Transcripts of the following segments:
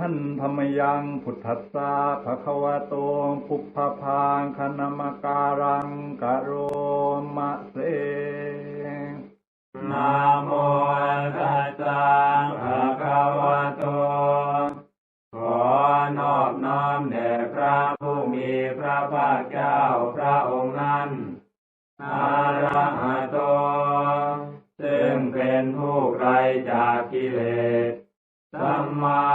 ท่านธรรมยังพุทธัสสะภะคะวะโตปุพพพังคณมการังกะโรมะเสนะโมตัสสะภะคะวะโต ขอนอบน้อมแด่พระผู้มีพระภาคเจ้าพระองค์นั้นอาระหะโต ซึ่งเป็นผู้ไกลจากกิเลสสัมมา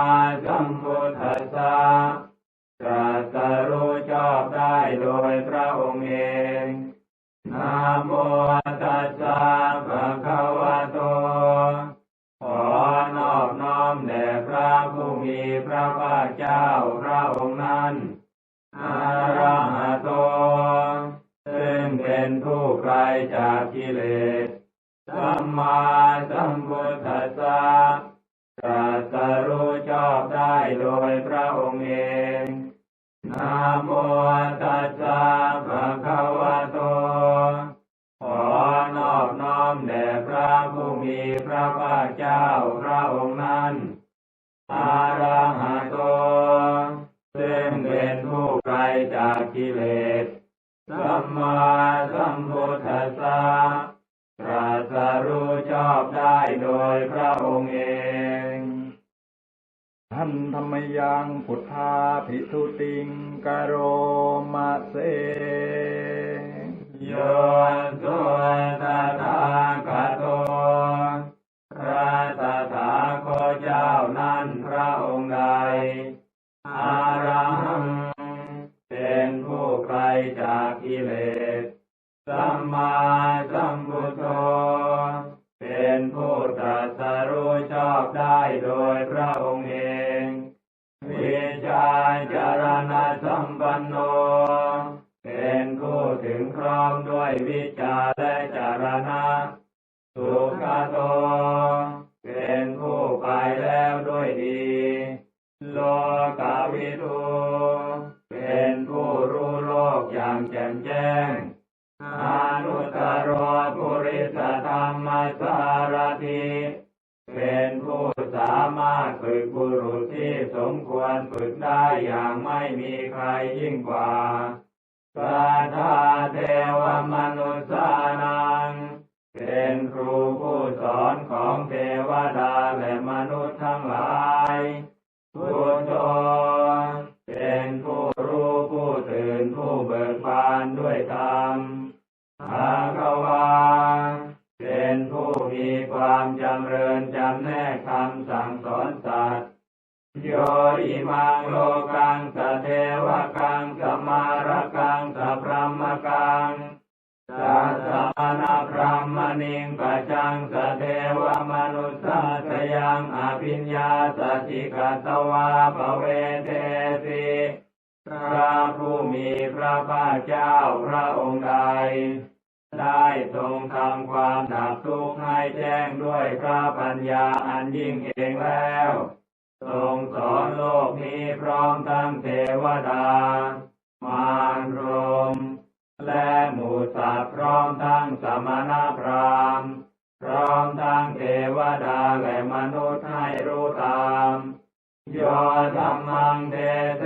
นะโม โรมาเสโย จารณ ภเวเทสิพระผู้มีพระภาคเจ้าพระองค์ใด ได้ทรงทำความดับทุกข์ให้แจ้งด้วยพระปัญญาอันยิ่งเองแล้วทรงสอนโลกนี้พร้อมทั้งเทวดา มารรม และหมูสัตว์พร้อมทั้งสมณพราหมณ์ พร้อมทั้งเทวดาและมนุษย์ให้รู้ตาม โยธรรมังเดเต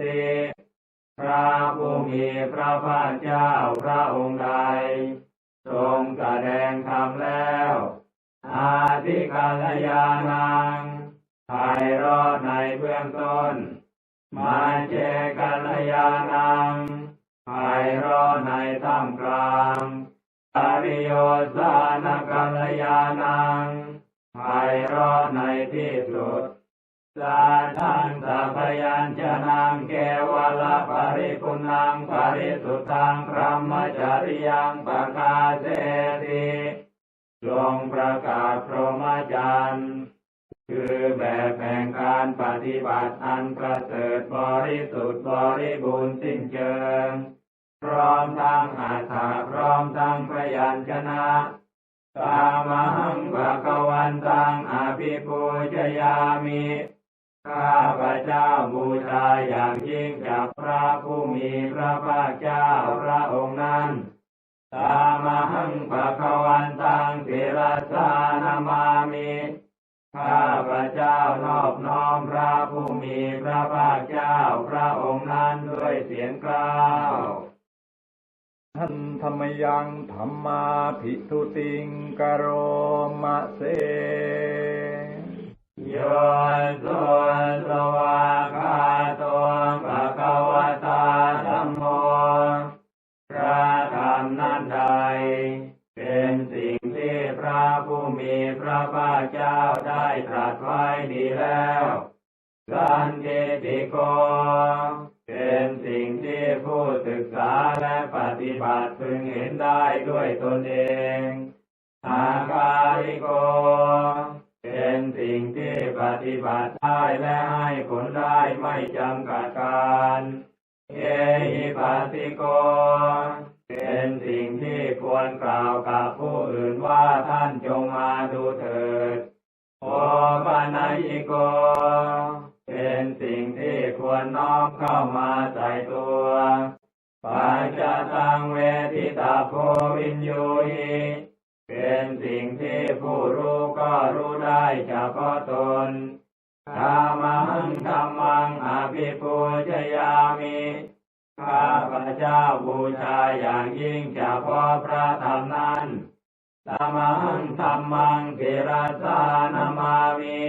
ติพระผู้มีพระภาคเจ้าพระองค์ใด ทรงแสดงธรรมแล้ว อาทิกัลยานังไพรอดในเบื้องต้น มาเจกัลยานัง สาทังสัพยัญชนะเกวลาปริปุนังปริสุทธังพระมจริยังปกาเสติทรงประกาศพรหมจรรย์คือแบบแห่งการปฏิบัติอันประเสริฐบริสุทธิ์บริบูรณ์สิ้นเชิงพร้อมทั้งอาถาพร้อมทั้งพยัญชนะตามังภะคะวันตังอภิปูชยามิ ข้าพระเจ้าบูชาอย่างยิ่งจากพระผู้มีพระภาคเจ้าพระองค์นั้นตามหังปะควันตังเทรสานามามิข้าพระเจ้านอบน้อมพระผู้มีพระภาคเจ้าพระองค์นั้นด้วยเสียงกล่าวท่านธรรมยังธรรมาภิทุติงกโรมะเส โยโสสวาคาโตภะคะวะตาธัมโมพระธรรมนั้นใดเป็นสิ่งที่พระผู้มีพระภาคเจ้าได้ตรัสไว้ดีแล้วสันติติโกเป็นสิ่งที่ผู้ศึกษาและปฏิบัติพึงเห็นได้ด้วยตนเองอาคาริโก ปฏิบัติได้และให้ผลได้ไม่จำกัดการเอหิปัสสิโก เป็นสิ่งที่ควรกล่าวกับผู้อื่นว่าท่านจงมาดูเถิดโอปานายิโก เป็นสิ่งที่ควรน้อมเข้ามาใส่ตัวปัจจตังเวทิตาโพวินโยหิ เป็นสิ่งที่ผู้รู้ก็รู้ได้เฉพาะตนธรรมังธรรมังอภิปูชยามิข้าพระเจ้าบูชาอย่างยิ่งเฉพาะพระธรรมนั้นธรรมังธรรมังติราสานามามิ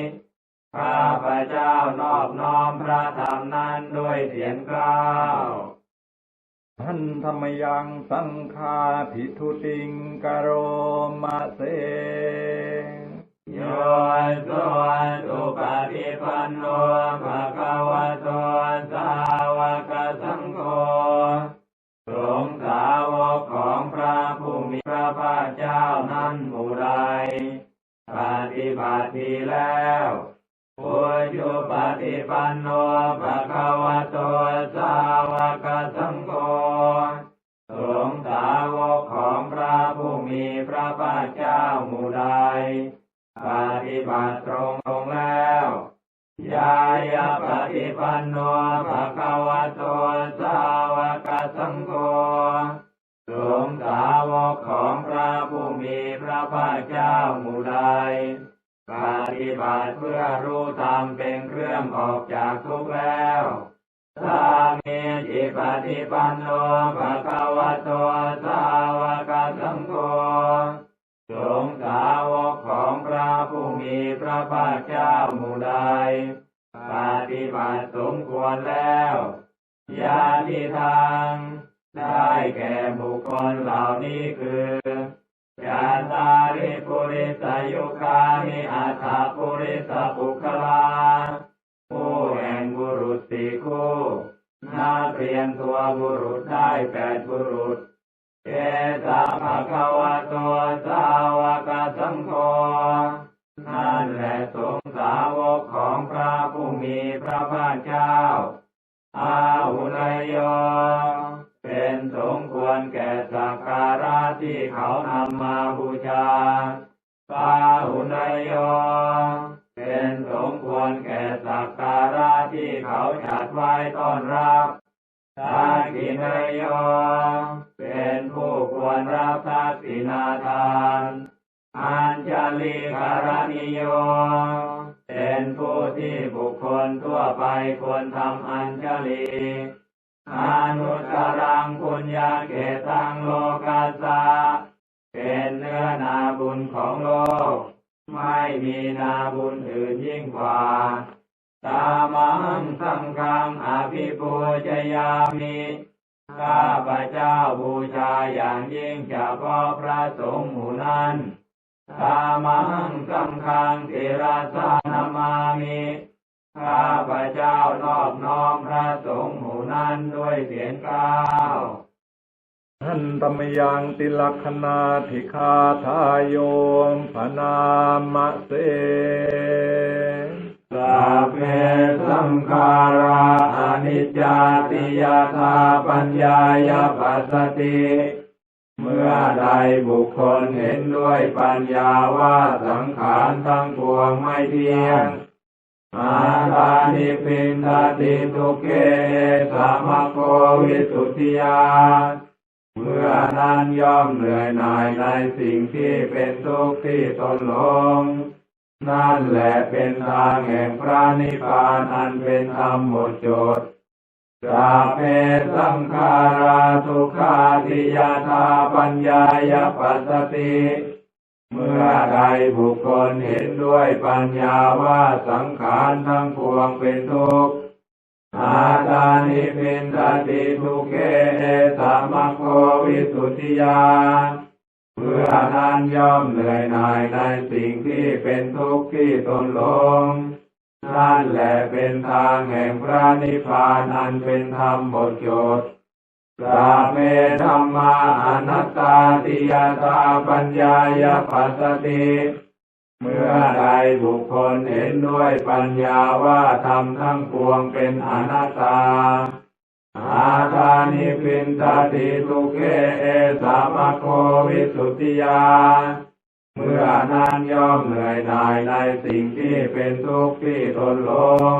ข้าพระเจ้านอบน้อมพระธรรมนั้นด้วยเสียงกล้าว ท่านธรรมยังสังฆาภิทุติงกโรมะเสโยโสสุปฏิปันโนภะคะวะโตสาวกสังโฆสงฆ์สาวกของพระผู้มีพระภาคเจ้านั้นหมู่ใดปฏิบัติแล้วปุจุปฏิปันโน ยายาปฏิปันโนภะคะวะโตสาวกสังโฆสงฆ์สาวกของพระผู้มีพระภาคเจ้าหมู่ใดปฏิบัติเพื่อรู้ธรรมเป็นเครื่องออกจากทุกข์แล้วสามีจิปฏิปันโนภะคะวะโตสาวก พระภาคเจ้าหมู่ใดปฏิบัติสมควรแล้วญาติทาง ได้แก่บุคคลเหล่านี้คือจาตาริปุริสยุคานิอัฏฐปุริสปุคลาผู้แห่งบุรุษสี่คู่นักเรียนตัวบุรุษได้แปดบุรุษเอสาภะคะวะโตสาวกสังโฆ นั่นแหละสงสาวกของพระผู้มีพระภาคเจ้า อาหุนยโยเป็นสมควรแก่สักการะที่เขานำมาบูชาปาหุนยโยเป็นสมควรแก่สักการะที่เขาจัดไว้ต้อนรับทากินยโยเป็นผู้ควรรับทักษิณาทาน อัญชลีกรณิโย เป็นผู้ที่บุคคลทั่วไปควรทำอัญชลีอนุตรังปุญญาเกตังโลกัสสะเป็นเนื้อนาบุญของโลก ไม่มีนาบุญอื่นยิ่งกว่า ตามังสังฆังอภิปูชยามิข้าพระเจ้าบูชาอย่างยิ่งเฉพาะพระสงฆ์หมู่นั้น ตามังสังฆังติราสานามามิข้าพระเจ้านอบน้อมพระสงฆ์หมู่นั้นด้วยเสียงกล้าวท่านธรรมยังติลักขณาธิคาทายโยมพนามะเสสัพเพสังขาราอนิจจาติยาธาปัญญายปัสสติ เมื่อใดบุคคลเห็นด้วยปัญญาว่าสังขารทั้งปวงไม่เที่ยงอาตานิปินทติทุเกสามะโควิสุทธิยา เมื่อนั้นย่อมเหนื่อยหน่ายในสิ่งที่เป็นทุกข์ที่ตนหลง นั่นแหละเป็นทางแห่งพระนิพพานอันเป็นธรรมหมดจด สัพเพสังขาราทุกขาทิยาธาปัญญายปัสสติ เมื่อใดบุคคลเห็นด้วยปัญญาว่าสังขารทั้งปวงเป็นทุกข์อาตานิปินตติทุกเกเอสามะโควิสุทธิยา เพื่อนั้นย่อมเหนื่อยหน่ายในสิ่งที่เป็นทุกข์ที่ตนหลง นั่นแหละเป็นทางแห่งพระนิพพานอันเป็นธรรมหมดจดสัพเพธรรมาอนัตตาติยาตาปัญญายปัสสติเมื่อใดบุคคลเห็นด้วยปัญญาว่าธรรมทั้งปวงเป็นอนัตตา อาทานิปินตติทุเกเอสามะโควิสุทธิยา มื่อนั้นย่อมเหนื่อยหน่ายในสิ่งที่เป็นทุกข์ที่ตนลง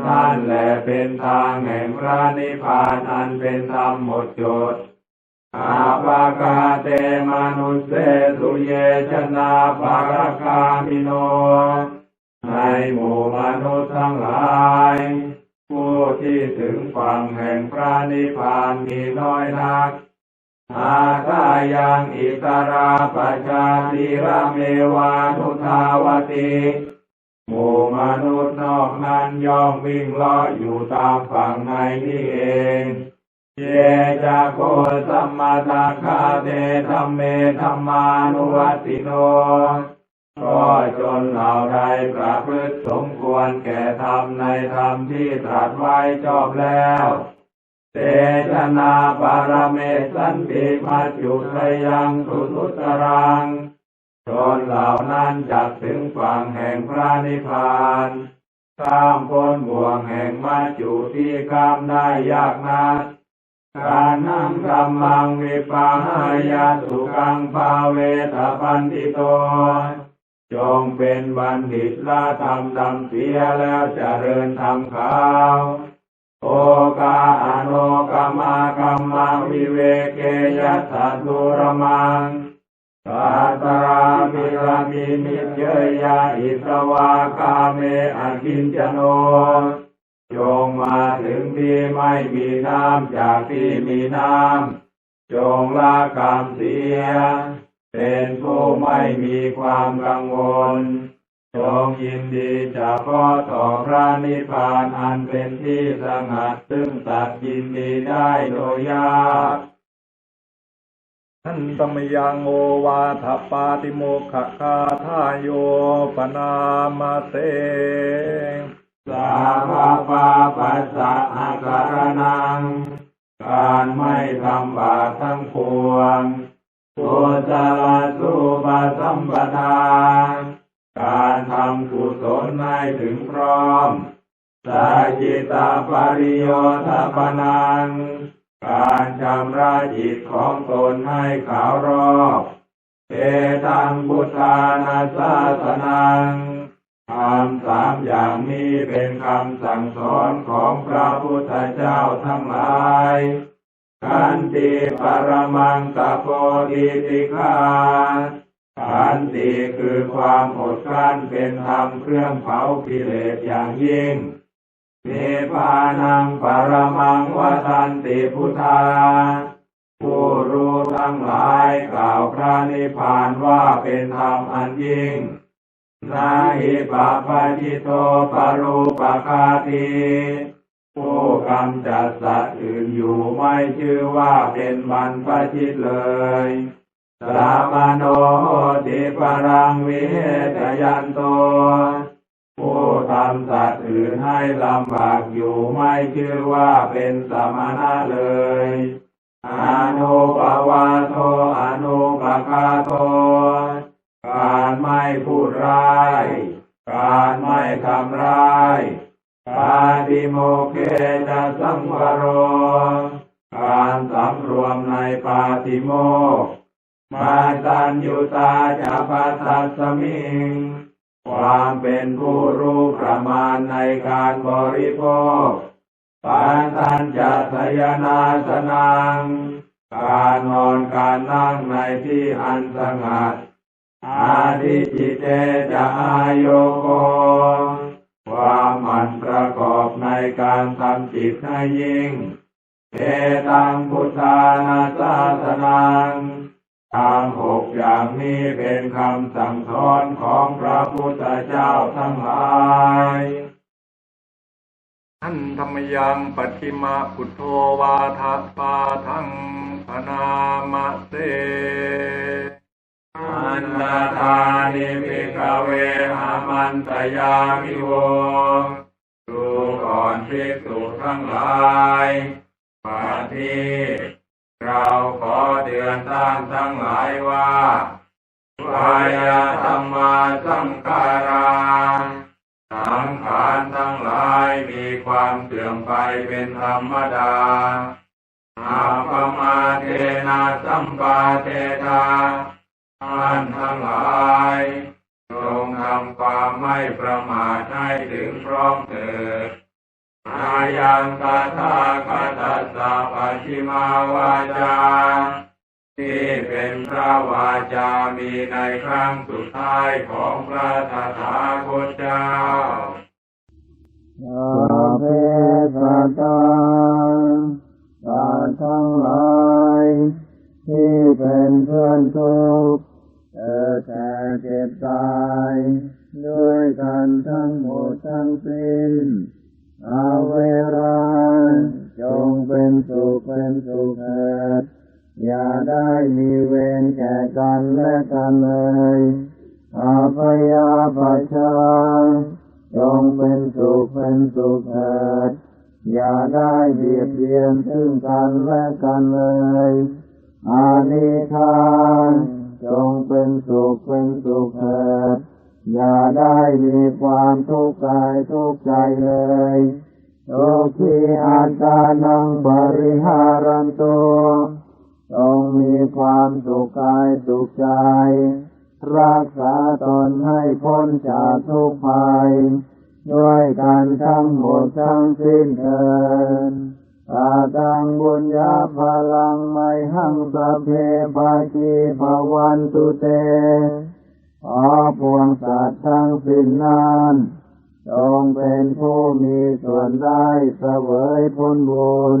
นั่นแหละเป็นทางแห่งพระนิพพานอันเป็นธรรมหมดจดอาปากาเตมนุสเสสุเยชนาภารคามิโน ในหมู่มนุษย์ทั้งหลาย ผู้ที่ถึงฝั่งแห่งพระนิพพานมีน้อยนัก คายังอิตราปชาติระเมวานุทาวติหมู่มนุษย์นอกนั้นย่อมวิ่งเลาะอยู่ตามฝั่งในนี่เอง เยจะโกสัมมาตาคาเตธรรมเมธรรมานุวัติโนก็จนเหล่าใดประพฤติสมควรแก่ธรรมในธรรมที่ตรัสไว้ชอบแล้ว เตชะนาปารเมสันติมาจุทยังสุทุตรังจนเหล่านั้นจักถึงฝั่งแห่งพระนิพพานข้ามพ้นบ่วงแห่งมัจจุที่ข้ามได้ยากนักการนั่งกำมังวิปาหายาสุกังภาเวทปันติโต จงเป็นบัณฑิตละธรรมดำเสียแล้วจเจริญธรรมขาว โอกาอโนกามากรรมาวิเวเกยัสสุรมังกาตรามิรมินิเยยาอิสวากาเมอกินจโนจงมาถึงที่ไม่มีน้ำจากที่มีน้ำจงละกรรมเสีย เป็นผู้ไม่มีความกังวล จงยินดีเฉพาะต่อพระนิพพานอันเป็นที่สงัดซึ่งสัตว์ยินดีได้โดยยากทันตมยังโอวาทปาติโมขคาทายโยปนามาเตสาภาปาปัสสะอาการนัง การไม่ทำบาปทั้งปวงกุศลสุปสัมปทา การทำกุศลให้ถึงพร้อมสาจิตาปริโยทปนัง การชำระจิตของตนให้ขาวรอบเอตังบุทานาสาสนังคำสามอย่างนี้เป็นคำสั่งสอนของพระพุทธเจ้าทั้งหลายขันติปรมังตะโพธิติคา ขันติคือความอดกลั้นเป็นธรรมเครื่องเผากิเลสอย่างยิ่งเนปานังปรมังวทันติพุทธาผู้รู้ทั้งหลายกล่าวพระนิพพานว่าเป็นธรรมอันยิ่งนาหิปะปะจิโตปรูปะคาทีผู้กำจัดสัตว์อื่นอยู่ไม่ชื่อว่าเป็นบรรพชิตเลย สามโนติปรังวิเหตยันโต ผู้ทำสัตว์อื่นให้ลำบากอยู่ไม่ชื่อว่าเป็นสมณะเลยอนุปวาโทอนุปคาโท การไม่พูดร้าย การไม่ทำร้ายกาดิโมเกจะสังวโร การสำรวมในปาติโมก ข์มาตัญยุตาจะปัสสัสมิง ความเป็นผู้รู้ประมาณในการบริโภคปานตัญจะสยนาสนัง การนอนการนั่งในที่อันสงัด อาทิจิเตจะอายโยโกควความมันประกอบในการทำจิตให้ยิ่งเอตังพุทธานาสาสนัง ทำหกอย่างนี้เป็นคำสั่งสอนของพระพุทธเจ้าทั้งหลายอันธรรมยังปัิมาพุทโธวาทปาทังพนามะเตอันตทานิพิกเวอามันตยามิโวดูก่อนภิกษุทั้งหลายป่าที่ เราขอเตือนท่านทั้งหลายว่าวายาธรรมาสังขาราสังขารทั้งหลายมีความเสื่อมไปเป็นธรรมดาอาปมาเทนาสัมปาเทธาท่านทั้งหลายจงทำความไม่ประมาทให้ถึงพร้อมเถิด อายังกาธาคาตัสสะปัจฉิมาวาจาที่เป็นพระวาจามีในครั้งสุดท้ายของพระตถาคตเจ้าสัพเพสัตตาสัตว์ทั้งหลายที่เป็นเพื่อนทุกข์เกิดแก่เจ็บตาย ด้วยกันทั้งหมดทั้งสิ้น ได้มีเวรแก่กันและกันเลยอาพยาปัชชาจงเป็นสุขเป็นสุขเถิดอย่าได้เบียดเบียนซึ่งกันและกันเลย อานิทานจงเป็นสุขเป็นสุขเถิดอย่าได้มีความทุกข์กายทุกข์ใจเลยทุกขีอาตานังบริหารันตัว จงมีความสุขกายสุขใจ รักษาตนให้พ้นจากทุกภัย ด้วยกันทั้งหมดทั้งสิ้นเถิดตาตังบุญญาพลังไม่หังสพเพปาจีภวันตุเตขอพวงสัตว์ทั้งสิ้นนั้นจงเป็นผู้มีส่วนได้เสวยผลบุญ